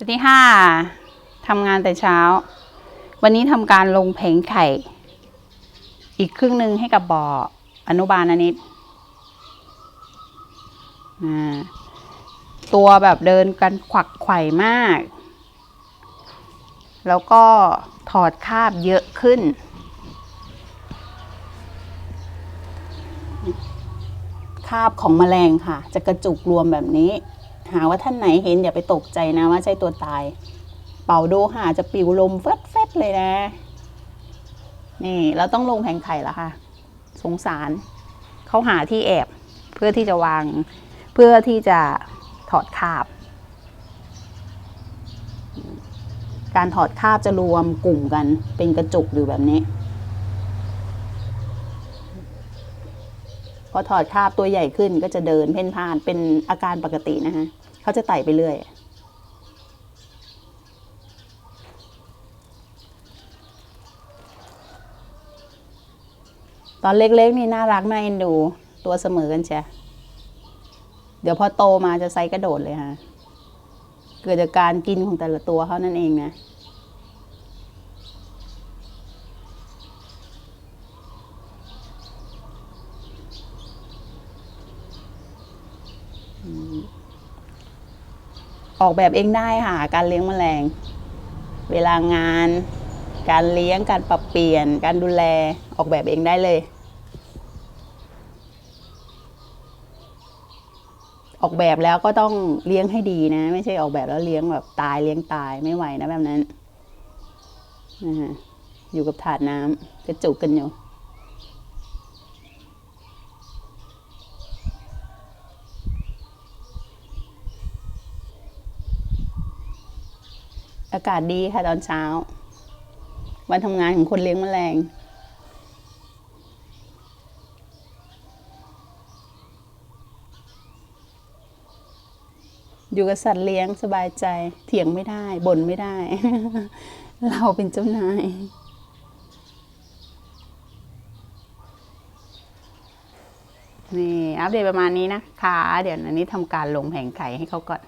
สวัสดีค่ะทำงานแต่เช้า วันนี้ทำการลงแผงไข่ อีกครึ่งหนึ่งให้กับบ่ออนุบาลอนิดตัวแบบเดินกันขวักไข่มาก แล้วก็ถอดคาบเยอะขึ้น คาบของแมลงค่ะ จะกระจุกรวมแบบนี้ หาว่าท่านไหนเห็นอย่าไปตกใจนะว่าใช่ตัวตาย เป่าดูหาจะปิวลมเฟดเฟดเลยนะ นี่เราต้องลงแผงไข่แล้วค่ะ สงสารเขาหาที่แอบเพื่อที่จะวางเพื่อที่จะถอดคาบ การถอดคาบจะรวมกลุ่มกันเป็นกระจุกอยู่แบบนี้ พอถอดคาบตัวใหญ่ขึ้นก็จะเดินเพ่นพ่านเป็นอาการปกตินะคะเขาจะไต่ไปเรื่อยตอนเล็กๆนี่น่ารักน่าเอ็นดูตัวเสมอกันเชียเดี๋ยวพอโตมาจะไซส์กระโดดเลยค่ะเกิดจากการกินของแต่ละตัวเขานั่นเองนะ ออกแบบเองได้ค่ะ การเลี้ยงแมลง เวลางาน การเลี้ยงการปรับเปลี่ยน การดูแลออกแบบเองได้เลย ออกแบบแล้วก็ต้องเลี้ยงให้ดีนะ ไม่ใช่ออกแบบแล้วเลี้ยงแบบตายเลี้ยงตายไม่ไหวนะแบบนั้นนะฮะอยู่กับถาดน้ำกระจุกกันอยู่ อากาศดีค่ะตอนเช้า วันทำงานของคนเลี้ยงแมลง อยู่กับสัตว์เลี้ยงสบายใจ เถียงไม่ได้บ่นไม่ได้ เราเป็นเจ้านายนี่อัปเดตประมาณนี้นะคะ เดี๋ยวอันนี้ทำการลงแผงไข่ให้เขาก่อน